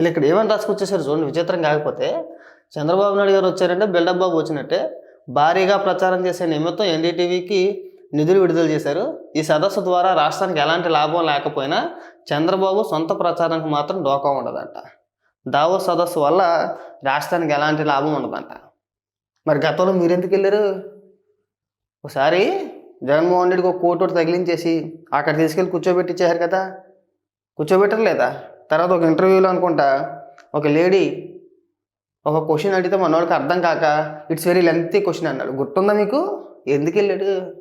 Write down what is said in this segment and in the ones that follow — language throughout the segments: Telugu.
వీళ్ళు ఇక్కడ ఏమని రాసుకొచ్చేసారు? చూడండి విచిత్రం కాకపోతే చంద్రబాబు నాయుడు గారు వచ్చారంటే బిల్డప్ బాబు వచ్చినట్టే భారీగా ప్రచారం చేసే నిమిత్తం ఎన్డీటీవీకి నిధులు విడుదల చేశారు. ఈ సదస్సు ద్వారా రాష్ట్రానికి ఎలాంటి లాభం లేకపోయినా చంద్రబాబు సొంత ప్రచారానికి మాత్రం డోకా ఉండదంట. దావో సదస్సు వల్ల రాష్ట్రానికి ఎలాంటి లాభం ఉండదంట. మరి గతంలో మీరెందుకు వెళ్ళారు? ఒకసారి జగన్మోహన్ రెడ్డికి ఒక కోటు తగిలించేసి అక్కడ తీసుకెళ్ళి కూర్చోబెట్టించారు కదా. కూర్చోబెట్టరు లేదా తర్వాత ఒక ఇంటర్వ్యూలో అనుకుంటా ఒక లేడీ ఒక క్వశ్చన్ అడిగితే మనోడికి అర్థం కాక ఇట్స్ వెరీ లెంతీ క్వశ్చన్ అన్నాడు. గుర్తుందా మీకు? ఎందుకు వెళ్ళాడు?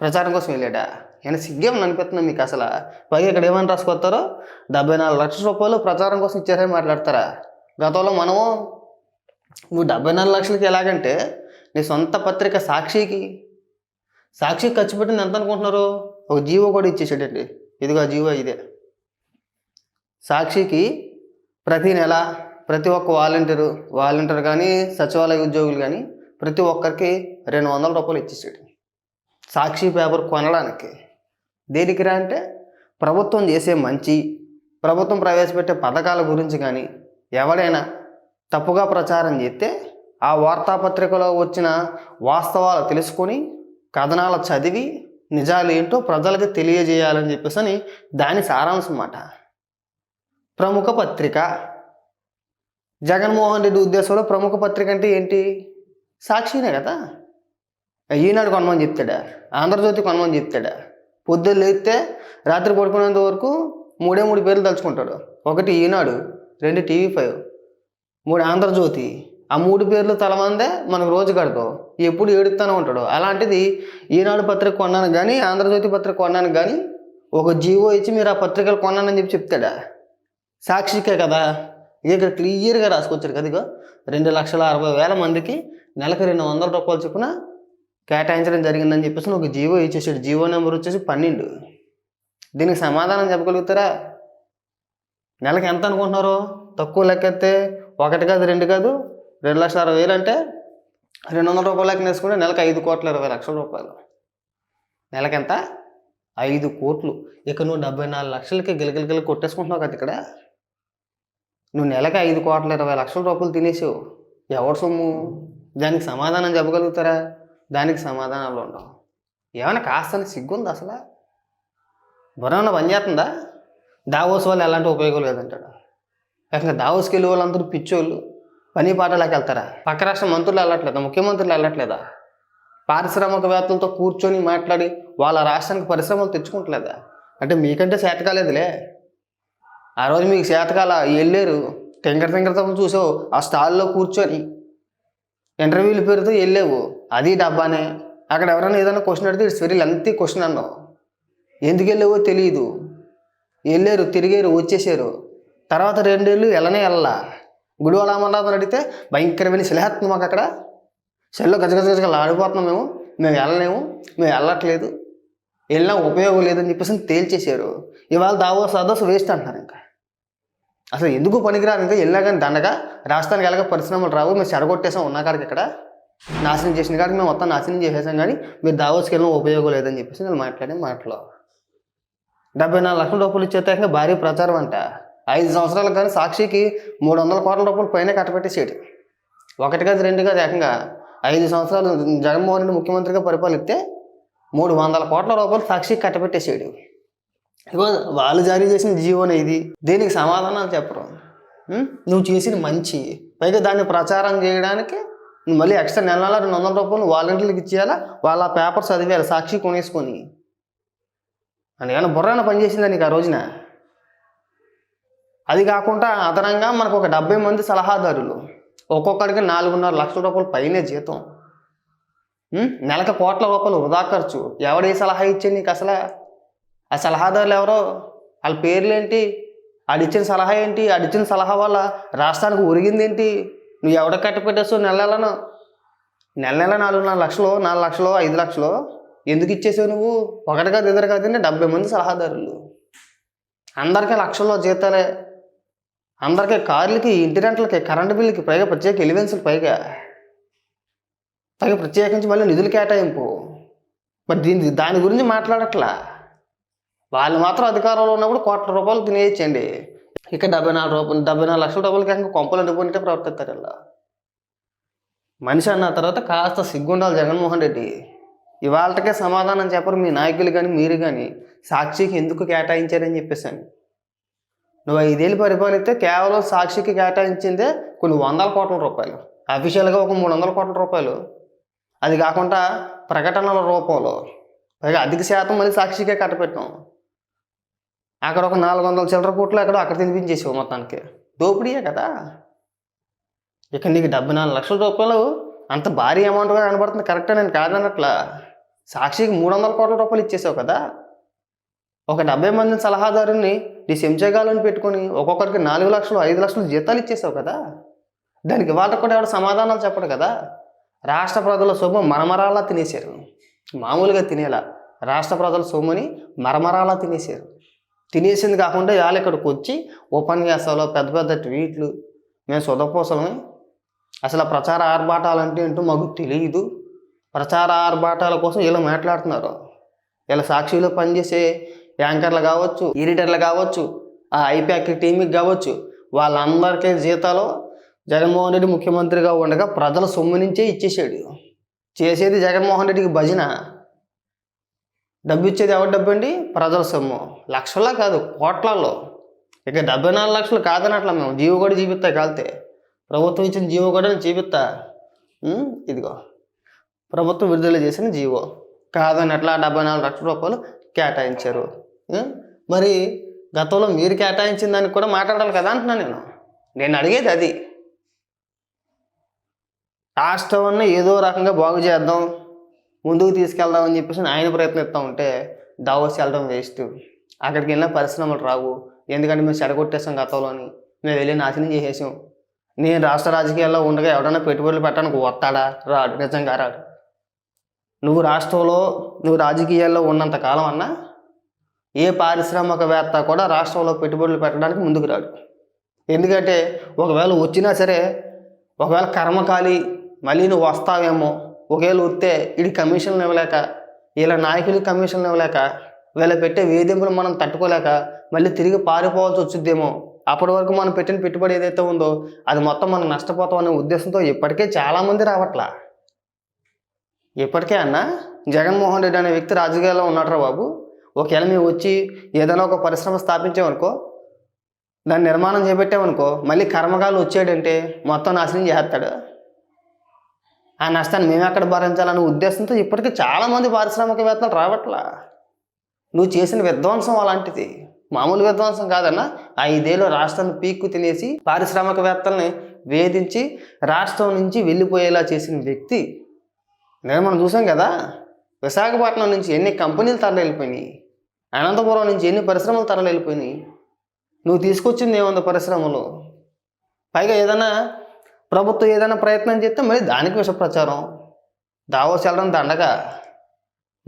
ప్రచారం కోసం వెళ్ళాడా? ఆయన సిగ్గేం అనిపిస్తుంది మీకు అసలు? పైగా ఇక్కడ ఏమని రాసుకొస్తారో డెబ్బై నాలుగు లక్షల రూపాయలు ప్రచారం కోసం ఇచ్చారని మాట్లాడతారా? గతంలో మనము నువ్వు డెబ్బై నాలుగు లక్షలకి ఎలాగంటే నీ సొంత పత్రిక సాక్షికి సాక్షికి ఖర్చు పెట్టింది ఎంత అనుకుంటున్నారు ఒక జీవో కూడా ఇచ్చేసాడండి. ఇదిగో ఆ జీవో ఇదే. సాక్షికి ప్రతి నెల ప్రతి ఒక్క వాలంటీరు వాలంటీర్ కానీ సచివాలయ ఉద్యోగులు కానీ ప్రతి ఒక్కరికి రెండు వందల రూపాయలు ఇచ్చేసాడు. సాక్షి పేపర్ కొనడానికి. దేనికి రా అంటే ప్రభుత్వం చేసే మంచి ప్రభుత్వం ప్రవేశపెట్టే పథకాల గురించి కానీ ఎవడైనా తప్పుగా ప్రచారం చేస్తే ఆ వార్తాపత్రికలో వచ్చిన వాస్తవాలు తెలుసుకొని కథనాలు చదివి నిజాలు ఏంటో ప్రజలకు తెలియజేయాలని చెప్పేసి అని దాని సారాంశం అన్నమాట. ప్రముఖ పత్రిక. జగన్మోహన్ రెడ్డి ఉద్దేశంలో ప్రముఖ పత్రిక అంటే ఏంటి? సాక్షినే కదా. ఈనాడు కొనమని చెప్తాడా? ఆంధ్రజ్యోతి కొనమని చెప్తాడా? పొద్దున్న లేస్తే రాత్రి పడుకునేంత వరకు మూడే మూడు పేర్లు తలుచుకుంటాడు. ఒకటి ఈనాడు రెండు టీవీ ఫైవ్ మూడు ఆంధ్రజ్యోతి. ఆ మూడు పేర్లు తలమందే మనకు రోజు కడతాం ఎప్పుడు ఏడుస్తూనే ఉంటాడు. అలాంటిది ఈనాడు పత్రిక కొన్నాను కానీ ఆంధ్రజ్యోతి పత్రిక కొన్నాను కానీ ఒక జీవో ఇచ్చి మీరు ఆ పత్రికలు కొన్నానని చెప్పి చెప్తాడా? సాక్షికే కదా? ఇక ఇక్కడ క్లియర్గా రాసుకొచ్చారు కదా ఇగో. రెండు లక్షల అరవై వేల మందికి నెలకు రెండు వందల రూపాయలు చొప్పున కేటాయించడం జరిగిందని చెప్పేసి ఒక జీవో ఇచ్చేసాడు. జీవో నెంబర్ వచ్చేసి పన్నెండు. దీనికి సమాధానం చెప్పగలుగుతారా? నెలకి ఎంత అనుకుంటున్నారు? తక్కువ లెక్కెత్తే ఒకటి కాదు రెండు కాదు రెండు లక్షల అరవై వేలు అంటే రెండు వందల రూపాయలు లెక్కన వేసుకుంటే నెలకు ఐదు కోట్ల ఇరవై లక్షల రూపాయలు. నెలకి ఎంత? ఐదు కోట్లు. ఇక నువ్వు డెబ్బై నాలుగు లక్షలకి గిలగిలగిలి కొట్టేసుకుంటున్నావు కదా ఇక్కడ. నువ్వు నెలకి ఐదు కోట్ల ఇరవై లక్షల రూపాయలు తినేసావు. ఎవరి సొమ్ము? దానికి సమాధానం చెప్పగలుగుతారా? దానికి సమాధానాలు ఉండవు. ఏమైనా కాస్త సిగ్గుంది అసలు? బుర్రమైనా పని చేస్తుందా? దావోస్ వాళ్ళు ఎలాంటి ఉపయోగం లేదంటాడు. ఇంకా దావోస్కి వెళ్ళే వాళ్ళందరూ పిచ్చోళ్ళు. పని పాటలకు వెళ్తారా? పక్క రాష్ట్ర మంత్రులు వెళ్ళట్లేదా? ముఖ్యమంత్రులు వెళ్ళట్లేదా? పారిశ్రామికవేత్తలతో కూర్చొని మాట్లాడి వాళ్ళ రాష్ట్రానికి పరిశ్రమలు తెచ్చుకుంటలేదా? అంటే మీకంటే శాతకాలేదులే ఆ రోజు మీకు చేతకాల వెళ్ళారు టెంకర టెంకరతో చూసావు ఆ స్టాల్లో కూర్చొని ఇంటర్వ్యూలు పేరుతో వెళ్ళావు అది డబ్బానే. అక్కడ ఎవరైనా ఏదైనా క్వశ్చన్ అడిగితే ఇట్స్ వెరీ లెంతీ క్వశ్చన్ అన్నావు. ఎందుకు వెళ్ళావో తెలియదు వెళ్ళారు తిరిగారు వచ్చేసారు. తర్వాత రెండేళ్ళు వెళ్ళనే వెళ్ళా గుడివాళ్ళ అమర్నాథ్ అడిగితే భయంకరమైన శిలహత్వం మాకు అక్కడ. సెల్లో గజ గజ గజగల ఆడిపోతున్నాం మేము. మేము వెళ్ళలేము. మేము వెళ్ళట్లేదు. వెళ్ళినా ఉపయోగం లేదని చెప్పేసి తేల్చేశారు. ఇవాళ దావో సదస్సు వేస్ట్ అంటున్నారు ఇంకా. అసలు ఎందుకు పనికిరారు ఇంకా? వెళ్ళా కానీ దండగా? రాష్ట్రానికి ఎలాగ పరిశ్రమలు రావు. మేము చెడగొట్టేసాం ఉన్న కాడికి ఇక్కడ. నాశనం చేసిన కాడికి మేము మొత్తం నాశనం చేసేసాం కానీ మీరు దావోస్కి వెళ్ళిన ఉపయోగం లేదని చెప్పేసి నేను మాట్లాడే మాటలో. డెబ్బై నాలుగు లక్షల రూపాయలు ఇచ్చేతాక భారీ ప్రచారం అంట. ఐదు సంవత్సరాలకు కానీ సాక్షికి మూడు వందల కోట్ల రూపాయలు పైన కట్టబెట్టేసేటి. ఒకటి కాదు రెండు కాదు ఏకంగా ఐదు సంవత్సరాలు జగన్మోహన్ రెడ్డి ముఖ్యమంత్రిగా పరిపాలిస్తే మూడు వందల కోట్ల రూపాయలు సాక్షికి కట్టపెట్టేసేడు ఇగో వాళ్ళు జారీ చేసిన జీవోనే ఇది. దీనికి సమాధానాలు చెప్పరు. నువ్వు చేసిన మంచి. పైగా దాన్ని ప్రచారం చేయడానికి నువ్వు మళ్ళీ ఎక్స్ట్రా నెల నెల రెండు వందల రూపాయలు వాలంటీర్లకు ఇచ్చేయాలా? వాళ్ళ పేపర్ చదివేయాలి? సాక్షి కొనేసుకొని. అందుకని బుర్రాన పనిచేసిందా నీకు ఆ రోజున? అది కాకుండా అదనంగా మనకు ఒక డెబ్బై మంది సలహాదారులు. ఒక్కొక్కడికి నాలుగున్నర లక్షల రూపాయలు పైనే జీతం. నెలకు కోట్ల రూపాయలు వృధా ఖర్చు. ఎవడే సలహా ఇచ్చే నీకు అసలు? ఆ సలహాదారులు ఎవరో? వాళ్ళ పేర్లేంటి? ఆడిచ్చిన సలహా ఏంటి? ఆడిచ్చిన సలహా వల్ల రాష్ట్రానికి ఒరిగింది ఏంటి నువ్వు ఎవడ కట్టపెట్టేస్తావు నెల నెలను? నెల నెల నాలుగున్నర లక్షలు నాలుగు లక్షలు ఐదు లక్షలు ఎందుకు ఇచ్చేసావు నువ్వు? ఒకటి కాదు ఇద్దరు కాదు డెబ్బై మంది సలహాదారులు. అందరికీ లక్షల్లో జీతాలే. అందరికీ కార్లకి ఇంటి రెంట్లకి కరెంటు బిల్లుకి పైగా ప్రత్యేక ఎలివెన్స్లు పైగా. పైగా ప్రత్యేకించి మళ్ళీ నిధులు కేటాయింపు. మరి దీని దాని గురించి మాట్లాడట్లా? వాళ్ళు మాత్రం అధికారంలో ఉన్నప్పుడు కోట్ల రూపాయలు తినేయచ్చండి. ఇక డెబ్బై నాలుగు రూపాయలు డెబ్బై నాలుగు లక్షల రూపాయలకి ఇంకా కొంపలు అంటుకుంటే ప్రవర్తిస్తారు ఇలా మనిషి అన్న తర్వాత కాస్త సిగ్గుండాలి జగన్మోహన్ రెడ్డి. ఇవాళకే సమాధానం చెప్పరు మీ నాయకులు కానీ మీరు కానీ సాక్షికి ఎందుకు కేటాయించారని చెప్పేసాను. నువ్వు ఐదేళ్ళు పరిపాలిస్తే కేవలం సాక్షికి కేటాయించిందే కొన్ని వందల కోట్ల రూపాయలు. అఫీషియల్గా ఒక మూడు వందల కోట్ల రూపాయలు. అది కాకుండా ప్రకటనల రూపంలో. పైగా అధిక శాతం మళ్ళీ సాక్షికే కట్టపెట్టాం. అక్కడ ఒక నాలుగు వందల చిల్లర కోట్లు అక్కడ అక్కడ తినిపించేసావు మొత్తానికి. దోపిడీయే కదా. ఇక నీకు డెబ్బై నాలుగు లక్షల రూపాయలు అంత భారీ అమౌంట్గా కనబడుతుంది. కరెక్టే నేను కాదన్నట్లా. సాక్షికి మూడు వందల కోట్ల రూపాయలు ఇచ్చేసావు కదా. ఒక డెబ్బై మంది సలహాదారుని నీ చెంచగాలను పెట్టుకొని ఒక్కొక్కరికి నాలుగు లక్షలు ఐదు లక్షలు జీతాలు ఇచ్చేసావు కదా. దానికి వాళ్ళకు కూడా ఎవరు సమాధానాలు చెప్పడు కదా. రాష్ట్ర ప్రజల సొమ్ము మరమరాలా తినేశారు. మామూలుగా తినేలా. రాష్ట్ర ప్రజల సొమ్ముని మరమరాలా తినేశారు. తినేసింది కాకుండా వాళ్ళు ఇక్కడికి వచ్చి ఉపన్యాసాలు పెద్ద పెద్ద ట్వీట్లు మేము సుధపోసలమే అసలు ప్రచార ఆర్భాటాలు అంటే ఏంటో మాకు తెలియదు ప్రచార ఆర్భాటాల కోసం వీళ్ళు మాట్లాడుతున్నారు. వీళ్ళ సాక్షిలో పనిచేసే యాంకర్లు కావచ్చు ఎడిటర్లు కావచ్చు ఆ ఐప్యాక్ టీమ్కి కావచ్చు వాళ్ళందరికీ జీతాలు జగన్మోహన్ రెడ్డి ముఖ్యమంత్రిగా ఉండగా ప్రజల సొమ్ము నుంచే ఇచ్చేసాడు చేసేది జగన్మోహన్ రెడ్డికి భజన. డబ్బు ఇచ్చేది ఎవరి డబ్బు అండి? ప్రజల సొమ్ము. లక్షల్లో కాదు కోట్లలో ఇక డెబ్బై నాలుగు లక్షలు కాదనట్లా మేము జీవో కూడా చూపిస్తా కాలితే ప్రభుత్వం ఇచ్చిన జీవో కూడా నేను చూపిస్తా ఇదిగో. ప్రభుత్వం విడుదల చేసిన జీవో. కాదని అట్లా డెబ్బై నాలుగు లక్షల రూపాయలు కేటాయించారు? మరి గతంలో మీరు కేటాయించిన దానికి కూడా మాట్లాడాలి కదా అంటున్నాను నేను. నేను అడిగేది అది. రాష్ట్రాన్ని ఏదో రకంగా బాగు చేద్దాం. ముందుకు తీసుకెళ్దామని చెప్పేసి ఆయన ప్రయత్నిస్తూ ఉంటే దావోస్ వెళ్ళడం వేస్ట్ అక్కడికి వెళ్ళిన పరిశ్రమలు రావు. ఎందుకంటే మేము చెడగొట్టేసాం గతంలోని మేము వెళ్ళి నాశనం చేసేసాం. నేను రాష్ట్ర రాజకీయాల్లో ఉండగా ఎవడన్నా పెట్టుబడులు పెట్టడానికి వస్తాడా? రాడు. నిజంగా రాడు. నువ్వు రాష్ట్రంలో నువ్వు రాజకీయాల్లో ఉన్నంత కాలం అన్నా ఏ పారిశ్రామికవేత్త కూడా రాష్ట్రంలో పెట్టుబడులు పెట్టడానికి ముందుకు రాడు. ఎందుకంటే ఒకవేళ వచ్చినా సరే ఒకవేళ కర్మకాలి మళ్ళీ నువ్వు వస్తావేమో ఒకవేళ వస్తే ఇది కమిషన్లు ఇవ్వలేక వీళ్ళ నాయకులకి కమిషన్లు ఇవ్వలేక వీళ్ళ పెట్టే వేధింపులు మనం తట్టుకోలేక మళ్ళీ తిరిగి పారిపోవాల్సి వచ్చిద్దేమో అప్పటి వరకు మనం పెట్టిన పెట్టుబడి ఏదైతే ఉందో అది మొత్తం మనం నష్టపోతాం అనే ఉద్దేశంతో ఇప్పటికే చాలామంది రావట్లా. ఇప్పటికే అన్న జగన్మోహన్ రెడ్డి అనే వ్యక్తి రాజకీయాల్లో ఉన్నాడు బాబు. ఒకవేళ మేము వచ్చి ఏదైనా ఒక పరిశ్రమ స్థాపించామనుకో దాన్ని నిర్మాణం చేపెట్టామనుకో మళ్ళీ కర్మకాలు వచ్చాడంటే మొత్తం నాశనం చేస్తాడు. ఆ నష్టాన్ని మేము ఎక్కడ భరించాలనే ఉద్దేశంతో ఇప్పటికీ చాలామంది పారిశ్రామికవేత్తలు రావట్లా. నువ్వు చేసిన విధ్వంసం అలాంటిది. మామూలు విధ్వంసం కాదన్న ఐదేళ్ళు రాష్ట్రాన్ని పీక్కు తినేసి పారిశ్రామికవేత్తల్ని వేధించి రాష్ట్రం నుంచి వెళ్ళిపోయేలా చేసిన వ్యక్తి. నేను మనం చూసాం కదా విశాఖపట్నం నుంచి ఎన్ని కంపెనీలు తరలిపోయినాయి అనంతపురం నుంచి ఎన్ని పరిశ్రమలు తరలిపోయినాయి. నువ్వు తీసుకొచ్చింది ఏముంది పరిశ్రమలు? పైగా ఏదైనా ప్రభుత్వం ఏదైనా ప్రయత్నం చేస్తే మళ్ళీ దానికి విష ప్రచారం దావోస్ వెళ్ళడం దండగా.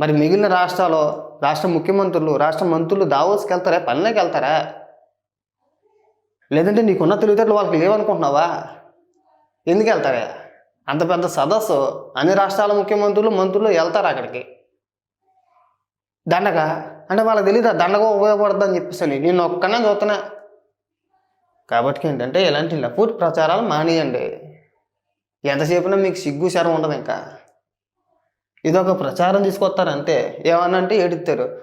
మరి మిగిలిన రాష్ట్రాలు రాష్ట్ర ముఖ్యమంత్రులు రాష్ట్ర మంత్రులు దావోస్కి వెళ్తారా పనిలోకి వెళ్తారా? లేదంటే నీకున్న తెలివితేటలు వాళ్ళకి లేవనుకుంటున్నావా? ఎందుకు వెళ్తారా? అంత పెద్ద సదస్సు. అన్ని రాష్ట్రాల ముఖ్యమంత్రులు మంత్రులు వెళ్తారు అక్కడికి? దండగా. అంటే వాళ్ళకి తెలియదు దండగా ఉపయోగపడుతుంది అని. చెప్పేసి నేను ఒక్కనే చూస్తున్నా. కాబట్టి ఏంటంటే ఇలాంటి లఫూట్ ప్రచారాలు మానేయండి. ఎంతసేపునా మీకు సిగ్గు శరం ఉండదు ఇంకా. ఇదొక ప్రచారం తీసుకొస్తారు ఏమన్నా అంటే ఏడుస్తారు